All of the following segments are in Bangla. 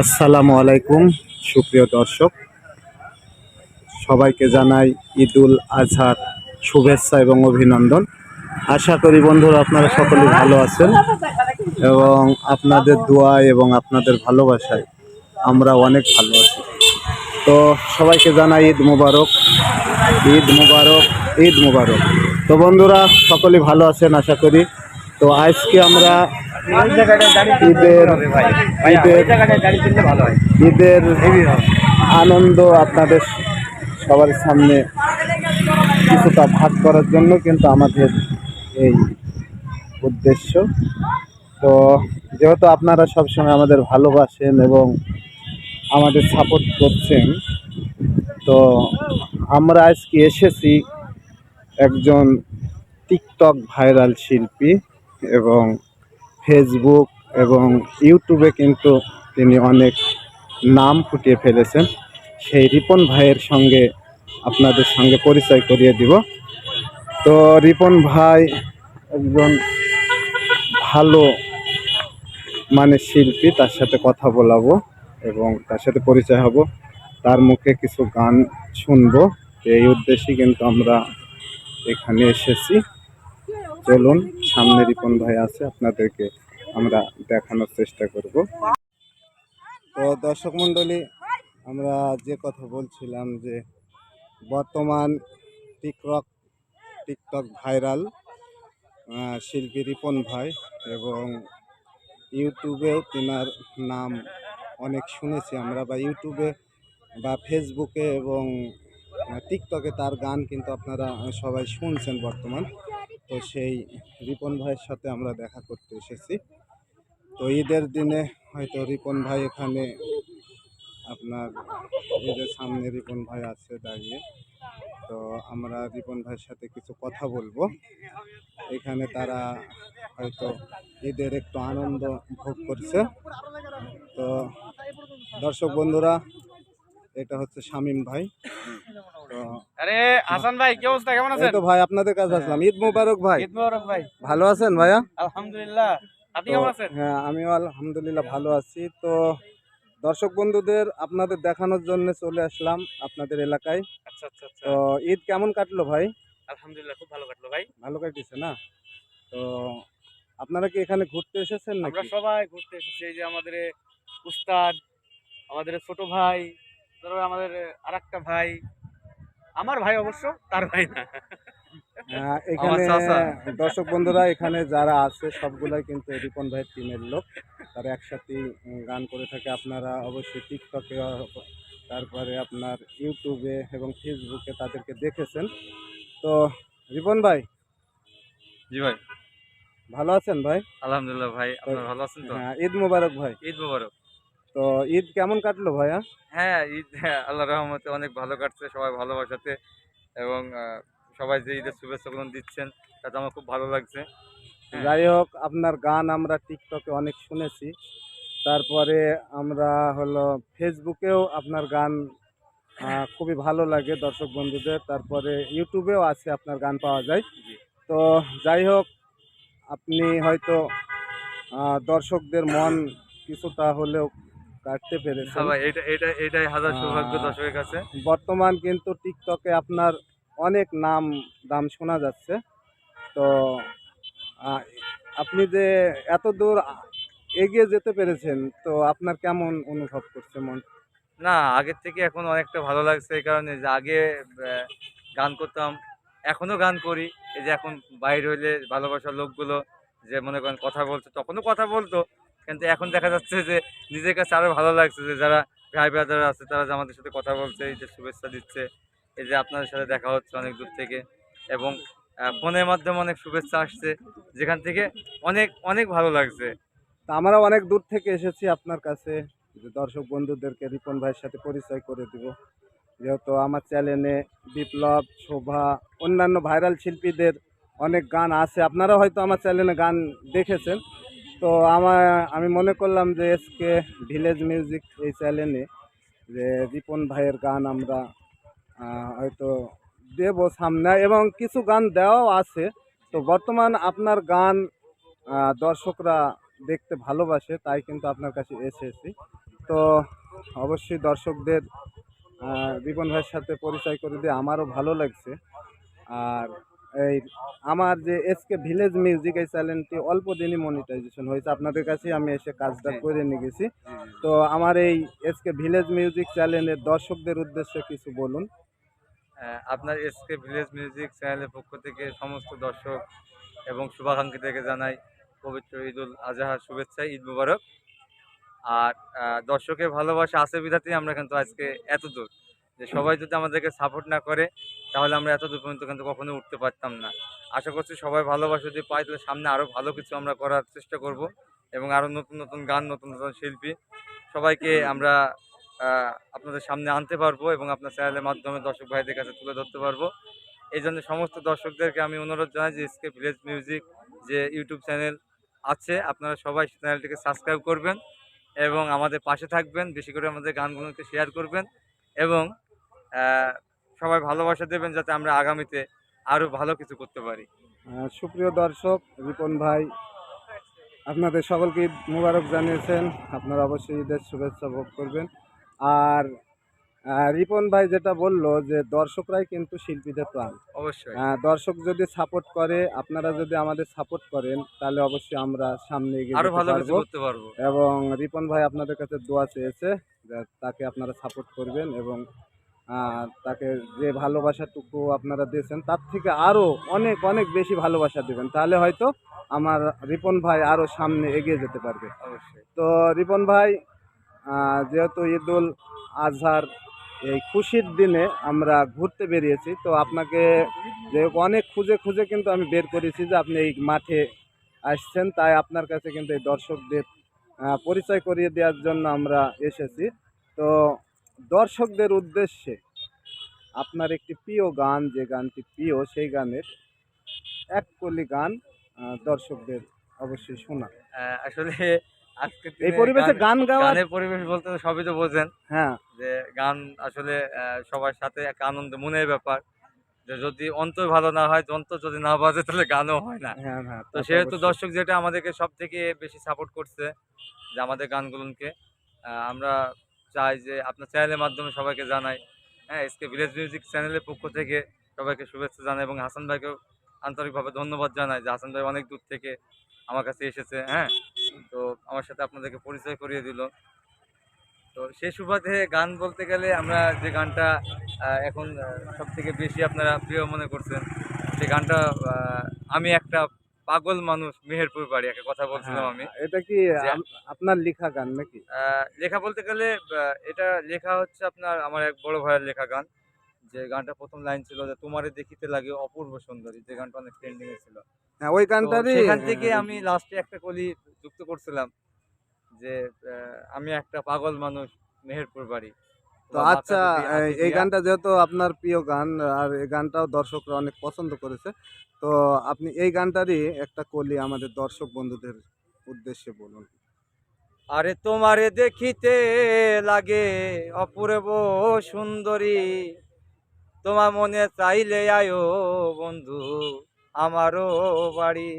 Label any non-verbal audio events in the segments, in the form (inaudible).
আসসালামু আলাইকুম, সুপ্রিয় দর্শক। সবাইকে জানাই ঈদুল আজহার শুভেচ্ছা এবং অভিনন্দন। আশা করি বন্ধুরা আপনারা সকলেই ভালো আছেন এবং আপনাদের দোয়া এবং আপনাদের ভালোবাসায় আমরা অনেক ভালো আছি। তো সবাইকে জানাই ঈদ মুবারক ঈদ মুবারক ঈদ মুবারক। তো বন্ধুরা, সকলেই ভালো আছেন, আশা করি। তো আজকে আমরা ঈদের ঈদের ঈদের আনন্দ আপনাদের সবার সামনে কিছুটা ভাগ করার জন্য কিন্তু আমাদের এই উদ্দেশ্য। তো যেহেতু আপনারা সবসময় আমাদের ভালোবাসেন এবং আমাদের সাপোর্ট করছেন তো আমরা আজকে এসেছি একজন টিকটক ভাইরাল শিল্পী এবং ফেসবুক এবং ইউটিউবে কিন্তু তিনি অনেক নাম ফুটিয়ে ফেলেছেন। সেই রিপন ভাইয়ের সঙ্গে আপনাদের সঙ্গে পরিচয় করিয়ে দিব। তো রিপন ভাই একজন ভালো মানে শিল্পী, তার সাথে কথা বলাবো এবং তার সাথে পরিচয় হব। তার মুখে কিছু গান শুনব। এই উদ্দেশ্যে কিন্তু আমরা এখানে এসেছি। চলুন। সামনে রিপন ভাই আছে, আপনাদেরকে আমরা দেখানোর চেষ্টা করব। তো দর্শক মণ্ডলী, আমরা যে কথা বলছিলাম যে বর্তমান টিকটক টিকটক ভাইরাল শিল্পী রিপন ভাই এবং ইউটিউবেও তেনার নাম অনেক শুনেছি আমরা বা ইউটিউবে বা ফেসবুকে এবং টিকটকে তার গান কিন্তু আপনারা সবাই শুনছেন বর্তমান। তো সেই রিপন ভাইয়ের সাথে আমরা দেখা করতে এসেছি। তো ঈদের দিনে হয়তো রিপন ভাই এখানে আপনার ঈদের সামনে রিপন ভাই আছে দাঁড়িয়ে, তো আমরা রিপন ভাইয়ের সাথে কিছু কথা বলব। এখানে তারা হয়তো ঈদের একটু আনন্দ ভোগ করছে। তো দর্শক বন্ধুরা এটা হচ্ছে শামীম ভাই। (laughs) আরে হাসান ভাই কি অবস্থা? কেমন এই আছেন? তো ভাই আপনাদের কাছে আসলাম। ঈদ মোবারক ভাই। ঈদ মোবারক ভাই। ভালো আছেন ভাইয়া? আলহামদুলিল্লাহ। আপনি কেমন আছেন? হ্যাঁ আমিও আলহামদুলিল্লাহ ভালো আছি। তো দর্শক বন্ধুদের আপনাদের দেখানোর জন্য চলে আসলাম আপনাদের এলাকায়। আচ্ছা আচ্ছা আচ্ছা। তো ঈদ কেমন কাটলো ভাই? আলহামদুলিল্লাহ খুব ভালো কাটলো ভাই। ভালো কাটিছে না? তো আপনারা কি এখানে ঘুরতে এসেছেন নাকি? আমরা সবাই ঘুরতে এসেছি। এই যে আমাদের উস্তাদ আমাদের ছোট ভাই তারপরে আমাদের আরেকটা ভাই আমার ভাই অবশ্য তার ভাই না। এখানে দর্শক বন্ধুরা এখানে যারা আছে সবগুলাই কিন্তু রিপন ভাইয়ের টিমের লোক। তারা একসাথেই উম, গান করে থাকে। আপনারা অবশ্যই টিকটকে তারপরে আপনার ইউটিউবে এবং ফেসবুকে তাদেরকে দেখেছেন। তো রিপন ভাই জি ভাই। ভালো আছেন ভাই? আলহামদুলিল্লাহ ভাই আপনারা ভালো আছেন তো? হ্যাঁ ঈদ মোবারক ভাই। ঈদ মোবারক। তো ঈদ কেমন কাটলো ভাইয়া? হ্যাঁ ঈদ হ্যাঁ, আল্লাহ রহমতে অনেক ভালো কাটছে সবাই ভালোবাসাতে এবং সবাই যে ঈদের শুভেচ্ছাগুলো দিচ্ছেন তাতে আমার খুব ভালো লাগছে। হ্যাঁ। যাই হোক আপনার গান আমরা টিকটকে অনেক শুনেছি। তারপরে আমরা হলো ফেসবুকেও আপনার গান খুবই ভালো লাগে দর্শক বন্ধুদের। তারপরে ইউটিউবেও আছে আপনার গান পাওয়া যায়। তো যাই হোক আপনি হয়তো দর্শকদের মন কিছুটা হলেও কাটতে পেরেছেন। হ্যাঁ ভাই এটা এটা এটাই হাজার সৌভাগ্য দর্শকের কাছে। বর্তমান কিন্তু টিকটকে আপনার অনেক নাম দাম শোনা যাচ্ছে। তো আপনি যে এত দূর এগিয়ে যেতে পেরেছেন তো আপনার কেমন অনুভব করছে মন? না আগের থেকে এখন অনেকটা ভালো লাগছে এই কারণে যে আগে গান করতাম এখনও গান করি। এই যে এখন বাইরে হইলে ভালোবাসার লোকগুলো যে মনে করেন কথা বলছে তখনও কথা বলতো। কিন্তু এখন দেখা যাচ্ছে যে নিজের কাছে আরও ভালো লাগছে যে যারা ভাই ব্রাদার আছে, তারা যে আমাদের সাথে কথা বলছে, এই যে শুভেচ্ছা দিচ্ছে, এই যে আপনাদের সাথে দেখা হচ্ছে অনেক দূর থেকে এবং ফোনের মাধ্যমে অনেক শুভেচ্ছা আসছে, যেখান থেকে অনেক অনেক ভালো লাগছে। তা আমরা অনেক দূর থেকে এসেছি আপনার কাছে যে দর্শক বন্ধুদেরকে রিপন ভাইয়ের সাথে পরিচয় করে দিব। যেহেতু আমার চ্যানেলে বিপ্লব, শোভা, অন্যান্য ভাইরাল শিল্পীদের অনেক গান আছে। আপনারা হয়তো আমার চ্যানেলে গান দেখেছেন। তো আমার, আমি মনে করলাম যে এসকে ভিলেজ মিউজিক এই চ্যানেলে যে রিপন ভাইয়ের গান আমরা হয়তো দেব সামনে এবং কিছু গান দেওয়াও আছে। তো বর্তমান আপনার গান দর্শকরা দেখতে ভালোবাসে, তাই কিন্তু আপনার কাছে এসেছি। তো অবশ্যই দর্শকদের রিপন ভাইয়ের সাথে পরিচয় করে দিয়ে আমারও ভালো লাগছে। আর এই আমার যে এসকে ভিলেজ মিউজিক এই চ্যানেলটি অল্প দিনই মনিটাইজেশন হয়েছে। আপনাদের কাছে আমি এসে কাজটা করে নিয়ে গেছি তো আমার এই এসকে ভিলেজ মিউজিক চ্যানেলের দর্শকদের উদ্দেশ্যে কিছু বলুন। আপনার এসকে ভিলেজ মিউজিক চ্যানেলের পক্ষ থেকে সমস্ত দর্শক এবং শুভাকাঙ্ক্ষীদেরকে জানাই পবিত্র ঈদুল আজহার শুভেচ্ছা ঈদ মুবারক। আর দর্শকের ভালোবাসা আছে বিধাতেই আমরা কিন্তু আজকে এত দূর যে সবাই যদি আমাদেরকে সাপোর্ট না করে তাহলে আমরা এত দূর পর্যন্ত কিন্তু কখনো উঠতে পারতাম না। আশা করছি সবাই ভালোবাসা যদি পাই তাহলে সামনে আরও ভালো কিছু আমরা করার চেষ্টা করব এবং আরও নতুন নতুন গান নতুন নতুন শিল্পী সবাইকে আমরা আপনাদের সামনে আনতে পারব এবং আপনার চ্যানেলের মাধ্যমে দর্শক ভাইদের কাছে তুলে ধরতে পারব। এই জন্য সমস্ত দর্শকদেরকে আমি অনুরোধ জানাই যে এসকে ভিলেজ মিউজিক যে ইউটিউব চ্যানেল আছে আপনারা সবাই চ্যানেলটিকে সাবস্ক্রাইব করবেন এবং আমাদের পাশে থাকবেন বেশি করে আমাদের গানগুলোকে শেয়ার করবেন এবং সবাই ভালোবাসা দেবেন যাতে আমরা আগামীতে আরও ভালো কিছু করতে পারি। সুপ্রিয় দর্শক রিপন ভাই আপনাদের সকলকে ঈদ মুবারক জানিয়েছেন। আপনারা অবশ্যই ঈদের শুভেচ্ছা ভোগ করবেন। আর রিপন ভাই যেটা বলল যে দর্শকরাই কিন্তু শিল্পীদের প্রাণ। অবশ্যই। দর্শক যদি সাপোর্ট করে আপনারা যদি আমাদের সাপোর্ট করেন তাহলে অবশ্যই আমরা সামনে এগিয়ে আরও ভালো কিছু করতে পারব। এবং রিপন ভাই আপনাদের কাছে দোয়া চেয়েছে যে তাকে আপনারা সাপোর্ট করবেন এবং তাকে যে ভালোবাসাটুকু আপনারা দিয়েছেন তার থেকে আরও অনেক অনেক বেশি ভালোবাসা দেবেন। তাহলে হয়তো আমার রিপন ভাই আরও সামনে এগিয়ে যেতে পারবে। অবশ্যই। তো রিপন ভাই যেহেতু ঈদুল আজহার এই খুশির দিনে আমরা ঘুরতে বেরিয়েছি তো আপনাকে যে অনেক খুঁজে খুঁজে কিন্তু আমি বের করেছি যে আপনি এই মাঠে আসছেন। তাই আপনার কাছে কিন্তু এই দর্শকদের পরিচয় করিয়ে দেওয়ার জন্য আমরা এসেছি। তো দর্শকদের উদ্দেশ্যে আপনার একটি প্রিয় গান যে গানটি প্রিয় সেই গানের এক কলি গান দর্শকদের অবশ্যই শোনা আসলে আজকে এই পরিবেশে গান গাওয়ার গানের পরিবেশ বলতে তো সবই তো বোঝেন। হ্যাঁ। যে গান আসলে সবার সাথে এক আনন্দ মনের ব্যাপার। যে যদি অন্তর ভালো না হয় যন্ত্র যদি না বাজে তাহলে গানও হয় না। হ্যাঁ হ্যাঁ তো সেহেতু দর্শক যেটা আমাদেরকে সব থেকে বেশি সাপোর্ট করছে যে আমাদের গানগুলোকে আমরা চাই যে আপনার চ্যানেলের মাধ্যমে সবাইকে জানাই। হ্যাঁ এসকে ভিলেজ মিউজিক চ্যানেলের পক্ষ থেকে সবাইকে শুভেচ্ছা জানাই এবং হাসান ভাইকেও আন্তরিকভাবে ধন্যবাদ জানাই যে হাসান ভাই অনেক দূর থেকে আমার কাছে এসেছে হ্যাঁ। তো আমার সাথে আপনাদেরকে পরিচয় করিয়ে দিল। তো সে সুবাদে গান বলতে গেলে আমরা যে গানটা এখন সব থেকে বেশি আপনারা প্রিয় মনে করছেন সেই গানটা আমি একটা পাগল মানুষ মেহেরপুর বাড়ি একটা কথা বলছিলাম হ্যাঁ, আমি। এটা কি আপনার লেখা গান নাকি? লেখা বলতে গেলে এটা লেখা হচ্ছে আপনার আমার এক বড় ভাইয়ের লেখা গান। যে গানটা প্রথম লাইন ছিল যে তোমারে দেখিতে লাগে অপূর্ব সুন্দরী যে গানটা অনেক ট্রেন্ডিং এ ছিল। হ্যাঁ ওই গানটারই সেখান থেকে আমি লাস্টে একটা কলি যুক্ত করছিলাম যে আমি একটা পাগল মানুষ মেহেরপুর বাড়ি। তো আচ্ছা এই- গানটা যেহেতু আপনার প্রিয় গান আর এই গানটাও দর্শকরা অনেক পছন্দ করেছে তো আপনি এই গানটারই একটা কলি আমাদের দর্শক বন্ধুদের উদ্দেশ্যে বলুন। আরে তোমারে দেখিতে লাগে অপূর্ব সুন্দরী তোমার মনে চাইলে আয়ো বন্ধু আমারও বাড়ি।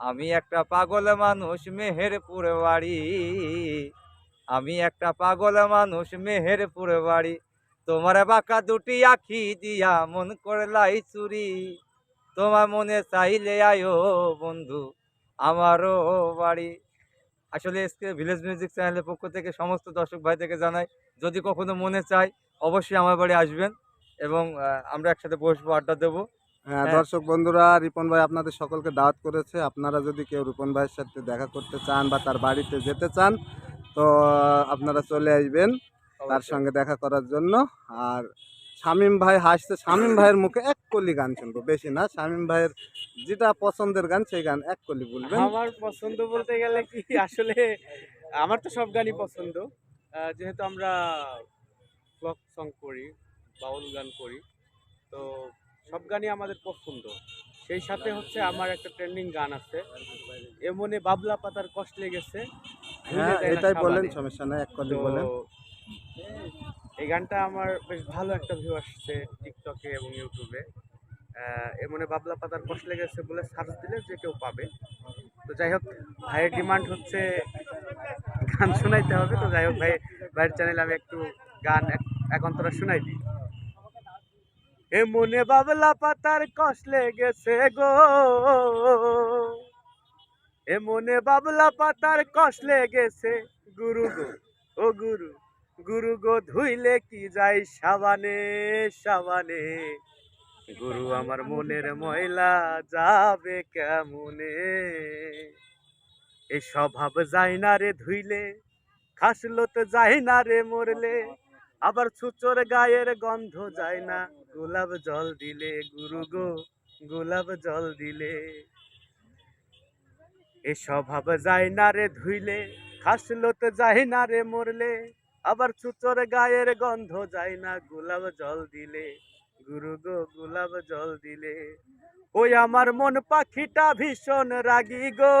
আমি একটা পাগল মানুষ মেহেরপুর বাড়ি। আমি একটা পাগল মানুষ মেহেরপুর বাড়ি। তোমার বাঁকা দুটি আখি দিয়া মন করলাই চুরি। তোমার মনে চাইলে আয়ো বন্ধু আমারও বাড়ি। আসলে এসকে ভিলেজ মিউজিক চ্যানেলের পক্ষ থেকে সমস্ত দর্শক ভাই থেকে জানাই যদি কখনো মনে চায় অবশ্যই আমার বাড়ি আসবেন এবং আমরা একসাথে বসবো আড্ডা দেবো। হ্যাঁ হ্যাঁ। দর্শক বন্ধুরা রিপন ভাই আপনাদের সকলকে দাওয়াত করেছে। আপনারা যদি কেউ রিপন ভাইয়ের সাথে দেখা করতে চান বা তার বাড়িতে যেতে চান তো আপনারা চলে আসবেন তার সঙ্গে দেখা করার জন্য। আর শামীম ভাই হাসতে শামীম ভাইয়ের মুখে এক কলি গান শুনব বেশি না। শামীম ভাইয়ের যেটা পছন্দের গান সেই গান এক কলি বলবেন। আমার পছন্দ বলতে গেলে কি আসলে আমার তো সব গানই পছন্দ। যেহেতু আমরা ফ্লক সং করি বাউল গান করি তো সব গানই আমাদের পছন্দ। সেই সাথে হচ্ছে আমার একটা ট্রেন্ডিং গান আছে। এমনে বাবলা পাতার কষ্ট লেগেছে। হ্যাঁ এটাই বলেন সমস্যা নাই এক তো বলেন। এই গানটা আমার বেশ ভালো একটা ভিউ আসছে টিকটকে এবং ইউটিউবে এমনে বাবলা পাতার কষ্ট লেগেছে বলে সার্চ দিলে যে কেউ পাবে। তো যাই হোক ভাইয়ের ডিমান্ড হচ্ছে গান শোনাইতে হবে। তো যাই হোক ভাই ভাইয়ের চ্যানেলে আমি একটু গান এক- এক অন্তরা শোনাই দিই। এ মনে বাবলা পাতার কষ লেগেছে গো। এ মনে বাবলা পাতার কষ লেগেছে। গুরু গো, ও গুরু গুরু গো ধুইলে কি যাই সাবানে সাবানে? গুরু আমার মনের ময়লা যাবে কেমনে? এ স্বভাব যায় না রে ধুইলে খাসলো তো যায় না রে মরলে, আবার ছুচোর গায়ের গন্ধ যায় না। গোলাপ জল দিলে, গুরু গো, গোলাপ জল দিলে। এ স্বভাব যায় না রে ধুইলে খাসলো তো যায় না রে মরলে, আবার ছুচোর গায়ের গন্ধ যায় না গোলাপ জল দিলে, গুরু গো গোলাপ জল দিলে। ওই আমার মন পাখিটা ভীষণ রাগি গো।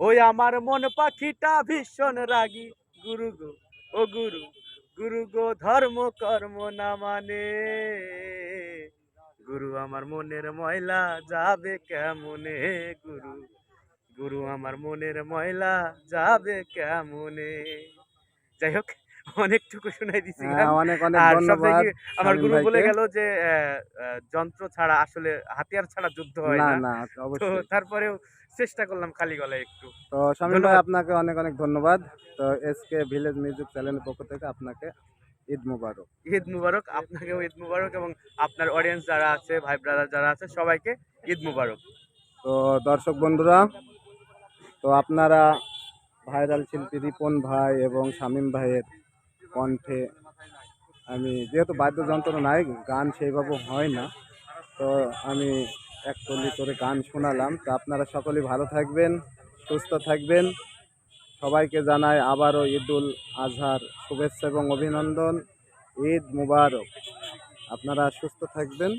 ওই আমার মন পাখিটা ভীষণ রাগি, গুরু গো, ও গুরু গুরু গো ধর্ম কর্ম না মানে। গুরু আমার মনের ময়লা যাবে কেমনে গুরু? গুরু আমার মনের ময়লা যাবে কেমনে? যাই হোক অনেকটুকু শোনাই দিছি হ্যাঁ, অনেক অনেক ধন্যবাদ আমার গুরু বলে। গেল যে যন্ত্র ছাড়া আসলে হাতিয়ার ছাড়া যুদ্ধ হয় না না। অবশ্যই। তারপরেও চেষ্টা করলাম খালি গলায় একটু। তো শামীম ভাই আপনাকে অনেক অনেক ধন্যবাদ। তো এসকে ভিলেজ মিউজিক চ্যানেলের পক্ষ থেকে আপনাকে ঈদ মুবারক। ঈদ মুবারক আপনাকেও ঈদ মুবারক এবং আপনার অডিয়েন্স যারা আছে ভাই ব্রাদার যারা আছে সবাইকে ঈদ মুবারক। তো দর্শক বন্ধুরা তো আপনারা ভাইরাল শিল্পী রিপন ভাই এবং শামীম ভাইয়ের কণ্ঠে আমি যেহেতু বাদ্যযন্ত্র নাই গান সেইভাবে হয় না তো আমি এক করে গান শোনালাম। তো আপনারা সকলেই ভালো থাকবেন সুস্থ থাকবেন। সবাইকে জানাই আবারও ঈদুল আজহার শুভেচ্ছা এবং অভিনন্দন। ঈদ মুবারক। আপনারা সুস্থ থাকবেন।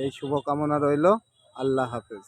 এই শুভকামনা রইল। আল্লাহ হাফেজ।